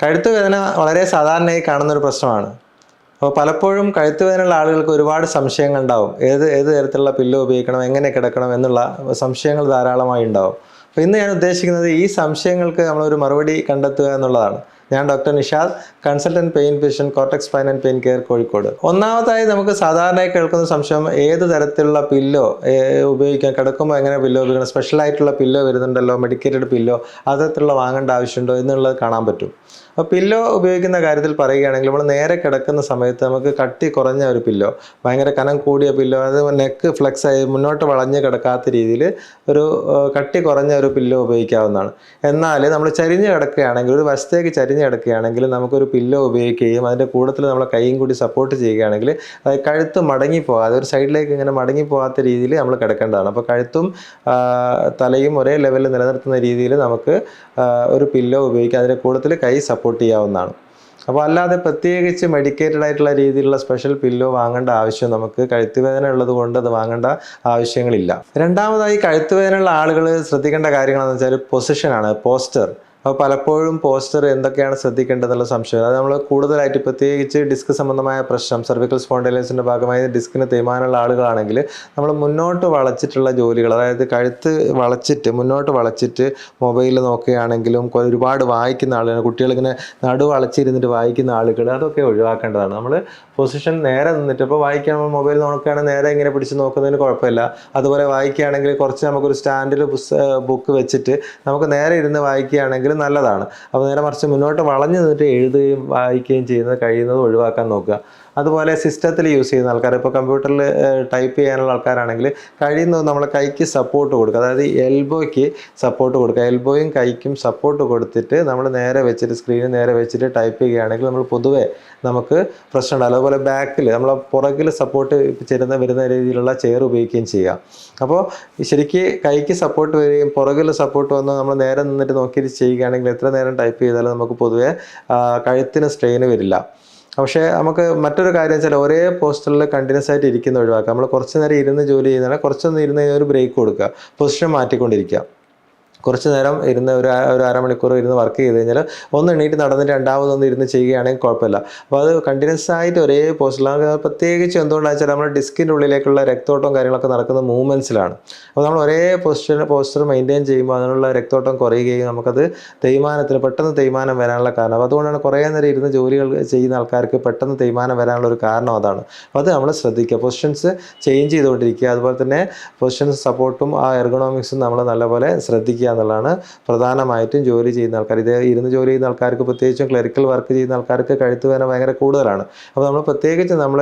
കഴുത്ത് വേദന വളരെ സാധാരണയായി കാണുന്ന ഒരു പ്രശ്നമാണ്. അപ്പോൾ പലപ്പോഴും കഴുത്ത് വേദനയുള്ള ആളുകൾക്ക് ഒരുപാട് സംശയങ്ങൾ ഉണ്ടാവും ഏത് ഏത് തരത്തിലുള്ള പില്ലോ ഉപയോഗിക്കണം എങ്ങനെ കിടക്കണം എന്നുള്ള സംശയങ്ങൾ ധാരാളമായി ഉണ്ടാവും. അപ്പോൾ ഇന്ന് ഞാൻ ഉദ്ദേശിക്കുന്നത് ഈ സംശയങ്ങൾക്ക് നമ്മളൊരു മറുപടി കണ്ടെത്തുക എന്നുള്ളതാണ്. ഞാൻ doctor Nishad consultant pain physician Cortex pain and pain care Kozhikode. ഒന്നാമതായി നമുക്ക് സാധാരണയായി കേൾക്കുന്ന സംശയം ഏത് തരത്തിലുള്ള പില്ലോ ഉപയോഗിക്കാൻ കിടക്കുമ്പോൾ എങ്ങനെ പില്ലോ ഉപയോഗിക്കണം സ്പെഷ്യൽ ആയിട്ടുള്ള പില്ലോ വരുന്നുണ്ടല്ലോ മെഡിക്കേറ്റഡ് പില്ലോ അത്തരത്തിലുള്ള വാങ്ങേണ്ട ആവശ്യമുണ്ടോ എന്നുള്ളത് കാണാൻ പറ്റും. അപ്പോൾ പില്ലോ ഉപയോഗിക്കുന്ന കാര്യത്തിൽ പറയുകയാണെങ്കിൽ നമ്മൾ നേരെ കിടക്കുന്ന സമയത്ത് നമുക്ക് കട്ടി കുറഞ്ഞ ഒരു പില്ലോ ഭയങ്കര കനം കൂടിയ പില്ലോ അത് നെക്ക് ഫ്ലെക്സ് ആയി മുന്നോട്ട് വളഞ്ഞ് കിടക്കാത്ത രീതിയിൽ ഒരു കട്ടി കുറഞ്ഞ ഒരു പില്ലോ ഉപയോഗിക്കാവുന്നതാണ്. എന്നാൽ നമ്മൾ ചരിഞ്ഞ് കിടക്കുകയാണെങ്കിൽ ഒരു വശത്തേക്ക് ചരിഞ്ഞ് കിടക്കുകയാണെങ്കിൽ നമുക്കൊരു പില്ലോ ഉപയോഗിക്കുകയും അതിന്റെ കൂടുതൽ നമ്മളെ കൈയും കൂടി സപ്പോർട്ട് ചെയ്യുകയാണെങ്കിൽ കഴുത്ത് മടങ്ങി പോകാതെ ഒരു സൈഡിലേക്ക് ഇങ്ങനെ മടങ്ങി പോകാത്ത രീതിയിൽ നമ്മൾ കിടക്കേണ്ടതാണ്. അപ്പോൾ കഴുത്തും തലയും ഒരേ ലെവലിൽ നിലനിർത്തുന്ന രീതിയിൽ നമുക്ക് ഒരു പില്ലോ ഉപയോഗിക്കാം. അതിന്റെ കൂടുതൽ കൈ സപ്പോർട്ട് ചെയ്യാവുന്നതാണ്. അപ്പോൾ അല്ലാതെ പ്രത്യേകിച്ച് മെഡിക്കേറ്റഡ് ആയിട്ടുള്ള രീതിയിലുള്ള സ്പെഷ്യൽ പില്ലോ വാങ്ങേണ്ട ആവശ്യം നമുക്ക് കഴുത്തുവേദന ഉള്ളത് കൊണ്ട് അത് വാങ്ങേണ്ട ആവശ്യങ്ങളില്ല. രണ്ടാമതായി കഴുത്തുവേദനയുള്ള ആളുകൾ ശ്രദ്ധിക്കേണ്ട കാര്യങ്ങളെന്ന് വെച്ചാൽ പൊസിഷനാണ് പോസ്റ്റർ അപ്പോൾ പലപ്പോഴും പോസ്റ്റർ എന്തൊക്കെയാണ് ശ്രദ്ധിക്കേണ്ടതെന്നുള്ള സംശയം. അത് നമ്മൾ കൂടുതലായിട്ട് പ്രത്യേകിച്ച് ഡിസ്ക് സംബന്ധമായ പ്രശ്നം സർവിക്കൽ സ്പോണ്ടൈലൈസിന്റെ ഭാഗമായി ഡിസ്കിന് തേയ്മാനുള്ള ആളുകളാണെങ്കിൽ നമ്മൾ മുന്നോട്ട് വളച്ചിട്ടുള്ള ജോലികൾ അതായത് കഴുത്ത് വളച്ചിട്ട് മുന്നോട്ട് വളച്ചിട്ട് മൊബൈൽ നോക്കുകയാണെങ്കിലും ഒരുപാട് വായിക്കുന്ന ആളുകൾ കുട്ടികളിങ്ങനെ നടു വളച്ചിരുന്നിട്ട് വായിക്കുന്ന ആളുകൾ അതൊക്കെ ഒഴിവാക്കേണ്ടതാണ്. നമ്മൾ പൊസിഷൻ നേരെ നിന്നിട്ട് ഇപ്പോൾ വായിക്കാൻ മൊബൈൽ നോക്കുകയാണെങ്കിൽ നേരെ ഇങ്ങനെ പിടിച്ച് നോക്കുന്നതിന് കുഴപ്പമില്ല. അതുപോലെ വായിക്കുകയാണെങ്കിൽ കുറച്ച് നമുക്കൊരു സ്റ്റാൻഡിൽ ബുക്ക് വെച്ചിട്ട് നമുക്ക് നേരെ ഇരുന്ന് വായിക്കുകയാണെങ്കിൽ നല്ലതാണ്. അപ്പോൾ നേരെ മറിച്ച് മുന്നോട്ട് വളഞ്ഞു നിന്നിട്ട് എഴുതുകയും വായിക്കുകയും ചെയ്യുന്നത് കഴിയുന്നത് ഒഴിവാക്കാൻ നോക്കുക. അതുപോലെ സിസ്റ്റത്തിൽ യൂസ് ചെയ്യുന്ന ആൾക്കാർ ഇപ്പോൾ കമ്പ്യൂട്ടറിൽ ടൈപ്പ് ചെയ്യാനുള്ള ആൾക്കാരാണെങ്കിൽ കഴിയുന്നത് നമ്മൾ കൈക്ക് സപ്പോർട്ട് കൊടുക്കുക. അതായത് എൽബോയ്ക്ക് സപ്പോർട്ട് കൊടുക്കുക. എൽബോയും കൈക്കും സപ്പോർട്ട് കൊടുത്തിട്ട് നമ്മൾ നേരെ വെച്ചിട്ട് സ്ക്രീന് നേരെ വെച്ചിട്ട് ടൈപ്പ് ചെയ്യുകയാണെങ്കിൽ നമ്മൾ പൊതുവേ നമുക്ക് പ്രശ്നം ഉണ്ടാകും അതുപോലെ ബാക്കിൽ നമ്മൾ പുറകിൽ സപ്പോർട്ട് ചേരുന്ന വരുന്ന രീതിയിലുള്ള ചെയർ ഉപയോഗിക്കുകയും ചെയ്യാം. അപ്പോൾ ശരിക്ക് കൈക്ക് സപ്പോർട്ട് വരികയും പുറകിൽ സപ്പോർട്ട് വന്ന് നമ്മൾ നേരെ നിന്നിട്ട് നോക്കിയിട്ട് ചെയ്യുകയാണെങ്കിൽ എത്ര നേരം ടൈപ്പ് ചെയ്താലും നമുക്ക് പൊതുവേ കഴുത്തിന് സ്ട്രെയിൻ വരില്ല. പക്ഷേ നമുക്ക് മറ്റൊരു കാര്യം വെച്ചാൽ ഒരേ പോസ്റ്ററിൽ കണ്ടിന്യൂസ് ആയിട്ട് ഇരിക്കുന്ന ഒഴിവാക്കുക. നമ്മൾ കുറച്ച് നേരം ഇരുന്ന് ജോലി ചെയ്യുന്നതാണ് കുറച്ചൊന്ന് ഇരുന്ന് കഴിഞ്ഞാൽ ഒരു ബ്രേക്ക് കൊടുക്കുക. പൊസിഷൻ മാറ്റിക്കൊണ്ടിരിക്കുക. കുറച്ച് നേരം ഇരുന്ന് ഒരു ഒരു അരമണിക്കൂർ ഇരുന്ന് വർക്ക് ചെയ്ത് കഴിഞ്ഞാൽ ഒന്ന് എണീറ്റ് നടന്നിട്ട് രണ്ടാമതൊന്ന് ഇരുന്ന് ചെയ്യുകയാണെങ്കിൽ കുഴപ്പമില്ല. അപ്പോൾ അത് കണ്ടിന്യൂസ് ആയിട്ട് ഒരേ പോസ്റ്റിലാണ് പ്രത്യേകിച്ച് എന്തുകൊണ്ടാണെന്ന് വെച്ചാൽ നമ്മുടെ ഡിസ്കിന്റെ ഉള്ളിലേക്കുള്ള രക്തോട്ടവും കാര്യങ്ങളൊക്കെ നടക്കുന്ന മൂവ്മെന്റ്സിലാണ് അപ്പോൾ നമ്മൾ ഒരേ പൊസിഷൻ പോസ്റ്റർ മെയിന്റെയിൻ ചെയ്യുമ്പോൾ അതിനുള്ള രക്തോട്ടം കുറയുകയും നമുക്കത് തേയ്മാനത്തിന് പെട്ടെന്ന് തേയ്മാനം വരാനുള്ള കാരണം. അപ്പോൾ അതുകൊണ്ടാണ് കുറേ നേരം ഇരുന്ന് ജോലികൾ ചെയ്യുന്ന ആൾക്കാർക്ക് പെട്ടെന്ന് തേയ്മാനം വരാനുള്ള ഒരു കാരണം അതാണ്. അപ്പോൾ അത് നമ്മൾ ശ്രദ്ധിക്കുക. പൊസിഷൻസ് ചേഞ്ച് ചെയ്തുകൊണ്ടിരിക്കുക. അതുപോലെ തന്നെ പൊസിഷൻസ് സപ്പോർട്ടും ആ എർഗണോമിക്സും നമ്മൾ നല്ലപോലെ ശ്രദ്ധിക്കുക. എന്നുള്ളതാണ് പ്രധാനമായിട്ടും ജോലി ചെയ്യുന്ന ആൾക്കാർ. ഇത് ഇരുന്ന് ജോലി ചെയ്യുന്ന ആൾക്കാർക്ക് പ്രത്യേകിച്ചും ക്ലറിക്കൽ വർക്ക് ചെയ്യുന്ന ആൾക്കാർക്ക് കഴുത്ത് വേദന ഭയങ്കര കൂടുതലാണ്. അപ്പോൾ നമ്മൾ പ്രത്യേകിച്ച് നമ്മൾ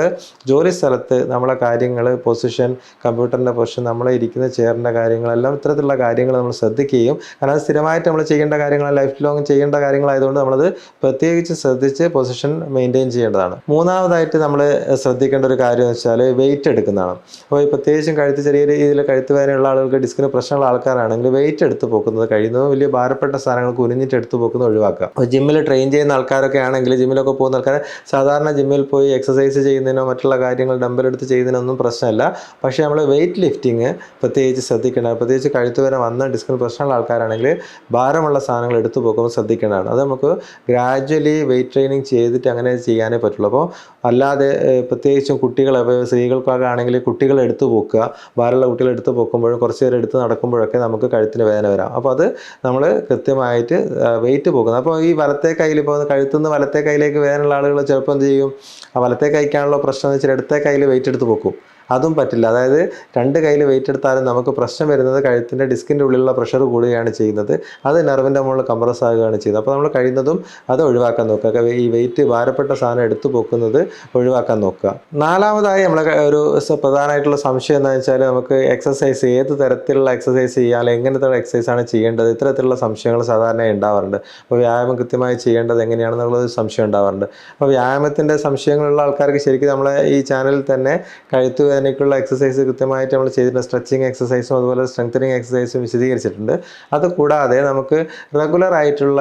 ജോലി സ്ഥലത്ത് നമ്മളെ കാര്യങ്ങൾ പൊസിഷൻ കമ്പ്യൂട്ടറിന്റെ പൊസിഷൻ നമ്മളെ ഇരിക്കുന്ന ചെയറിന്റെ കാര്യങ്ങളെല്ലാം ഇത്തരത്തിലുള്ള കാര്യങ്ങൾ നമ്മൾ ശ്രദ്ധിക്കുകയും കാരണം സ്ഥിരമായിട്ട് നമ്മൾ ചെയ്യേണ്ട കാര്യങ്ങൾ ലൈഫ് ലോങ് ചെയ്യേണ്ട കാര്യങ്ങളായതുകൊണ്ട് നമ്മളത് പ്രത്യേകിച്ച് ശ്രദ്ധിച്ച് പൊസിഷൻ മെയിന്റെയിൻ ചെയ്യേണ്ടതാണ്. മൂന്നാമതായിട്ട് നമ്മൾ ശ്രദ്ധിക്കേണ്ട ഒരു കാര്യം എന്ന് വെച്ചാൽ വെയിറ്റ് എടുക്കുന്നതാണ്. അപ്പോൾ പ്രത്യേകിച്ചും കഴുത്ത് ചെറിയ രീതിയിൽ കഴുത്ത് വേദനയുള്ള ആളുകൾക്ക് ഡിസ്കിന് പ്രശ്നമുള്ള ആൾക്കാരാണെങ്കിൽ വെയിറ്റ് എടുത്ത് പോക്കുന്നത് കഴിയുന്നതും വലിയ ഭാരപ്പെട്ട സാധനങ്ങൾ കുനിഞ്ഞിട്ട് എടുത്തു പോക്കുന്നത് ഒഴിവാക്കുക. അപ്പോൾ ജിമ്മിൽ ട്രെയിൻ ചെയ്യുന്ന ആൾക്കാരൊക്കെ ആണെങ്കിൽ ജിമ്മിലൊക്കെ പോകുന്ന ആൾക്കാർ സാധാരണ ജിമ്മിൽ പോയി എക്സസൈസ് ചെയ്യുന്നതിനോ മറ്റുള്ള കാര്യങ്ങൾ ഡമ്പലെടുത്ത് ചെയ്യുന്നതിനൊന്നും പ്രശ്നമല്ല. പക്ഷേ നമ്മൾ വെയിറ്റ് ലിഫ്റ്റിംഗ് പ്രത്യേകിച്ച് ശ്രദ്ധിക്കേണ്ടതാണ് പ്രത്യേകിച്ച് കഴുത്ത് വരെ വന്ന ഡിസ്കിന് പ്രശ്നമുള്ള ആൾക്കാരാണെങ്കിൽ ഭാരമുള്ള സാധനങ്ങൾ എടുത്തു പോകുമ്പോൾ ശ്രദ്ധിക്കേണ്ടതാണ്. അത് നമുക്ക് ഗ്രാജ്വലി വെയിറ്റ് ട്രെയിനിങ് ചെയ്തിട്ട് അങ്ങനെ ചെയ്യാനേ പറ്റുള്ളൂ. അപ്പോൾ അല്ലാതെ പ്രത്യേകിച്ചും കുട്ടികളെ സ്ത്രീകൾക്കൊക്കെ ആണെങ്കിൽ കുട്ടികളെ എടുത്തു പോക്കുക. ഭാരമുള്ള കുട്ടികളെ എടുത്തു പോക്കുമ്പോഴും കുറച്ച് നേരം എടുത്ത് നടക്കുമ്പോഴൊക്കെ നമുക്ക് കഴുത്തിന് വേദന വരാം. അപ്പോൾ അത് നമ്മൾ കൃത്യമായിട്ട് വെയിറ്റ് പോകുന്നത് അപ്പോൾ ഈ വലത്തെ കയ്യിൽ ഇപ്പോൾ കഴുത്തുനിന്ന് വലത്തെ കയ്യിലേക്ക് വേദനയുള്ള ആളുകൾ ചിലപ്പോൾ എന്ത് ചെയ്യും? ആ വലത്തെ കൈക്കാണല്ലോ പ്രശ്നം എന്ന് വെച്ചാൽ ഇടത്തെ കയ്യിൽ വെയിറ്റ് എടുത്ത് പോക്കും. അതും പറ്റില്ല. അതായത് രണ്ട് കയ്യിൽ വെയിറ്റ് എടുത്താലും നമുക്ക് പ്രശ്നം വരുന്നത് കഴുത്തിന്റെ ഡിസ്കിന്റെ ഉള്ളിലുള്ള പ്രഷർ കൂടുകയാണ് ചെയ്യുന്നത്. അത് നെർവിന്റെ മുകളിൽ കംപ്രസ് ആകുകയാണ് ചെയ്യുന്നത്. അപ്പോൾ നമ്മൾ കഴിയുന്നതും അത് ഒഴിവാക്കാൻ നോക്കുക. ഈ വെയിറ്റ് ഭാരപ്പെട്ട സാധനം എടുത്തു പോക്കുന്നത് ഒഴിവാക്കാൻ നോക്കുക. നാലാമതായി നമ്മളെ ഒരു പ്രധാനമായിട്ടുള്ള സംശയം എന്താണെന്ന് വെച്ചാൽ നമുക്ക് എക്സസൈസ് ഏത് തരത്തിലുള്ള എക്സസൈസ് ചെയ്യാൻ അല്ലെങ്കിൽ എങ്ങനത്തെ എക്സസൈസ് ആണ് ചെയ്യേണ്ടത് ഇത്തരത്തിലുള്ള സംശയങ്ങൾ സാധാരണ ഉണ്ടാവാറുണ്ട്. അപ്പോൾ വ്യായാമം കൃത്യമായി ചെയ്യേണ്ടത് എങ്ങനെയാണെന്നുള്ളൊരു സംശയം ഉണ്ടാവാറുണ്ട്. അപ്പോൾ വ്യായാമത്തിന്റെ സംശയങ്ങളുള്ള ആൾക്കാർക്ക് ശരിക്കും നമ്മളെ ഈ ചാനലിൽ തന്നെ കഴുത്ത് വേദനയ്ക്കുള്ള എക്സസൈസ് കൃത്യമായിട്ട് നമ്മൾ ചെയ്തിട്ടുണ്ട്. സ്ട്രെച്ചിങ് എക്സസൈസും അതുപോലെ സ്ട്രെങ്തനിങ് എക്സസൈസും വിശദീകരിച്ചിട്ടുണ്ട്. അത് കൂടാതെ നമുക്ക് റെഗുലർ ആയിട്ടുള്ള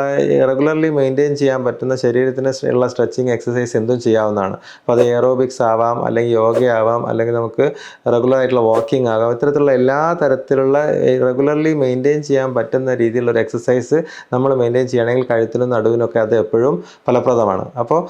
റെഗുലർലി മെയിന്റെയിൻ ചെയ്യാൻ പറ്റുന്ന ശരീരത്തിന് ഉള്ള സ്ട്രെച്ചിങ് എക്സസൈസ് എന്തും ചെയ്യാവുന്നതാണ്. അപ്പോൾ അത് എയറോബിക്സ് ആവാം അല്ലെങ്കിൽ യോഗ ആവാം അല്ലെങ്കിൽ നമുക്ക് റെഗുലർ ആയിട്ടുള്ള വാക്കിംഗ് ആകാം. ഇത്തരത്തിലുള്ള എല്ലാ തരത്തിലുള്ള റെഗുലർലി മെയിന്റെയിൻ ചെയ്യാൻ പറ്റുന്ന രീതിയിലുള്ള ഒരു എക്സസൈസ് നമ്മൾ മെയിന്റെയിൻ ചെയ്യുകയാണെങ്കിൽ കഴുത്തിനും നടുവിനൊക്കെ അത് എപ്പോഴും ഫലപ്രദമാണ്. അപ്പോൾ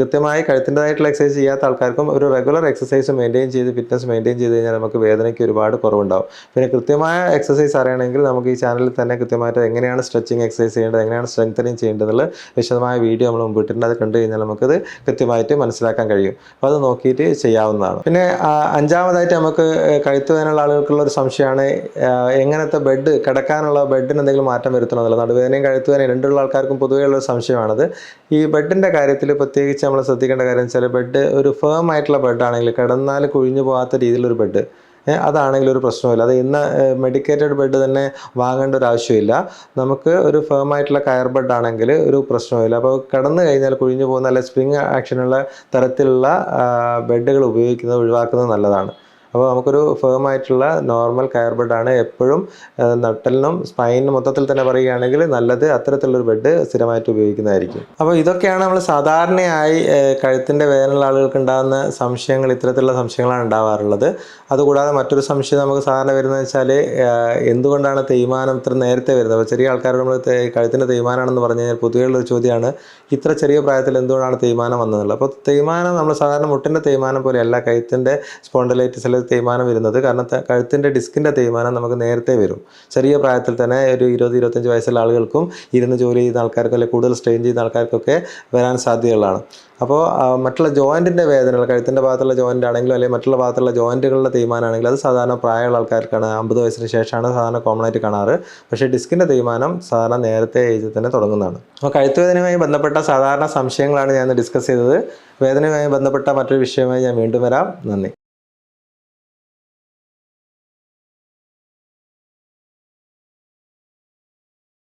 കൃത്യമായി കഴുത്തിന്റെതായിട്ടുള്ള എക്സസൈസ് ചെയ്യാത്ത ആൾക്കാർക്കും ഒരു റെഗുലർ എക്സസൈസ് മെയിന്റെയിൻ ചെയ്ത് ഫിറ്റ്നസ് മെയിന്റെയിൻ ചെയ്ത് കഴിഞ്ഞാൽ നമുക്ക് വേദനയ്ക്ക് ഒരുപാട് കുറവുണ്ടാവും. പിന്നെ കൃത്യമായ എക്സസൈസ് അറിയണമെങ്കിൽ നമുക്ക് ഈ ചാനലിൽ തന്നെ കൃത്യമായിട്ട് എങ്ങനെയാണ് സ്ട്രെച്ചിങ് എക്സസൈസ് ചെയ്യേണ്ടത് എങ്ങനെയാണ് സ്ട്രെങ്തനിങ് ചെയ്യേണ്ടതെന്നുള്ള വിശദമായ വീഡിയോ നമ്മൾ മുമ്പിട്ടുണ്ട് അത് കണ്ടു കഴിഞ്ഞാൽ നമുക്കത് കൃത്യമായിട്ട് മനസ്സിലാക്കാൻ കഴിയും. അപ്പോൾ അത് നോക്കിയിട്ട് ചെയ്യാവുന്നതാണ്. പിന്നെ അഞ്ചാമതായിട്ട് നമുക്ക് കഴുത്ത് വേദനയുള്ള ആളുകൾക്കുള്ള ഒരു സംശയമാണ് എങ്ങനത്തെ ബെഡ് കിടക്കാനുള്ള ബെഡിന് എന്തെങ്കിലും മാറ്റം വരുത്തണം എന്നുള്ളത്. നടുവേദനയും കഴുത്ത് രണ്ടുള്ള ആൾക്കാർക്കും പൊതുവെയുള്ള ഒരു സംശയമാണത്. ഈ ബെഡിന്റെ കാര്യത്തിൽ പ്രത്യേകിച്ച് നമ്മൾ ശ്രദ്ധിക്കേണ്ട കാര്യം വെച്ചാൽ ബെഡ് ഒരു ഫേം ആയിട്ടുള്ള ബെഡ് ആണെങ്കിൽ കിടന്നാൽ കുഴിഞ്ഞു പോകാത്ത രീതിയിലൊരു ബെഡ് അതാണെങ്കിലും ഒരു പ്രശ്നമില്ല അത് ഇന്ന് മെഡിക്കേറ്റഡ് ബെഡ് തന്നെ വാങ്ങേണ്ട ഒരു ആവശ്യമില്ല. നമുക്ക് ഒരു ഫേം ആയിട്ടുള്ള കയർ ബെഡ് ആണെങ്കിൽ ഒരു പ്രശ്നമില്ല അപ്പോൾ കിടന്നു കഴിഞ്ഞാൽ കുഴിഞ്ഞു പോകുന്ന അല്ലെ സ്പ്രിങ് ആക്ഷനുള്ള തരത്തിലുള്ള ബെഡുകൾ ഉപയോഗിക്കുന്നത് ഒഴിവാക്കുന്നത് നല്ലതാണ്. അപ്പോൾ നമുക്കൊരു ഫേം ആയിട്ടുള്ള നോർമൽ കയർ ബെഡാണ് എപ്പോഴും നട്ടലിനും സ്പൈനിനും മൊത്തത്തിൽ തന്നെ പറയുകയാണെങ്കിൽ നല്ലത് അത്തരത്തിലുള്ളൊരു ബെഡ് സ്ഥിരമായിട്ട് ഉപയോഗിക്കുന്നതായിരിക്കും. അപ്പോൾ ഇതൊക്കെയാണ് നമ്മൾ സാധാരണയായി കഴുത്തിന്റെ വേദനയുള്ള ആളുകൾക്ക് ഉണ്ടാകുന്ന സംശയങ്ങൾ ഇത്തരത്തിലുള്ള സംശയങ്ങളാണ് ഉണ്ടാവാറുള്ളത്. അതുകൂടാതെ മറ്റൊരു സംശയം നമുക്ക് സാധാരണ വരുന്നത് വെച്ചാൽ എന്തുകൊണ്ടാണ് തേയ്മാനം ഇത്ര നേരത്തെ വരുന്നത്? അപ്പോൾ ചെറിയ ആൾക്കാരോട് നമ്മൾ കഴുത്തിന്റെ തേയ്മാനാണെന്ന് പറഞ്ഞു കഴിഞ്ഞാൽ പൊതുവെയുള്ളൊരു ചോദ്യമാണ് ഇത്ര ചെറിയ പ്രായത്തിൽ എന്തുകൊണ്ടാണ് തേയ്മാനം വന്നതെന്നുള്ളത്? അപ്പോൾ തേയ്മാനം നമ്മൾ സാധാരണ മുട്ടിന്റെ തേയ്മാനം പോലെയല്ല കഴുത്തിന്റെ സ്പോണ്ടലൈറ്റിസിൽ തേയ്മാനം വരുന്നത്. കാരണം കഴുത്തിന്റെ ഡിസ്കിന്റെ തേയ്മാനം നമുക്ക് നേരത്തെ വരും. ചെറിയ പ്രായത്തിൽ തന്നെ ഒരു ഇരുപത് ഇരുപത്തഞ്ച് വയസ്സുള്ള ആളുകൾക്കും ഇരുന്ന് ജോലി ചെയ്യുന്ന ആൾക്കാർക്കും അല്ലെങ്കിൽ കൂടുതൽ സ്ട്രെയിൻ ചെയ്യുന്ന ആൾക്കാർക്കൊക്കെ വരാൻ സാധ്യതയുള്ളതാണ്. അപ്പോൾ മറ്റുള്ള ജോയിന്റിന്റെ വേദന കഴുത്തിന്റെ ഭാഗത്തുള്ള ജോയിന്റ് ആണെങ്കിലും അല്ലെങ്കിൽ മറ്റുള്ള ഭാഗത്തുള്ള ജോയിന്റുകളുടെ തേയ്മാനാണെങ്കിലും അത് സാധാരണ പ്രായമുള്ള ആൾക്കാർക്കാണ്. അമ്പത് വയസ്സിന് ശേഷമാണ് സാധാരണ കോമൺ ആയിട്ട് കാണാറ്. പക്ഷേ ഡിസ്കിന്റെ തേയ്മാനം സാധാരണ നേരത്തെ ഏജിൽ തന്നെ തുടങ്ങുന്നതാണ്. അപ്പോൾ കഴുത്തുവേദനയുമായി ബന്ധപ്പെട്ട സാധാരണ സംശയങ്ങളാണ് ഞാൻ ഡിസ്കസ് ചെയ്തത്. വേദനയുമായി ബന്ധപ്പെട്ട മറ്റൊരു വിഷയമായി ഞാൻ വീണ്ടും വരാം. നന്ദി.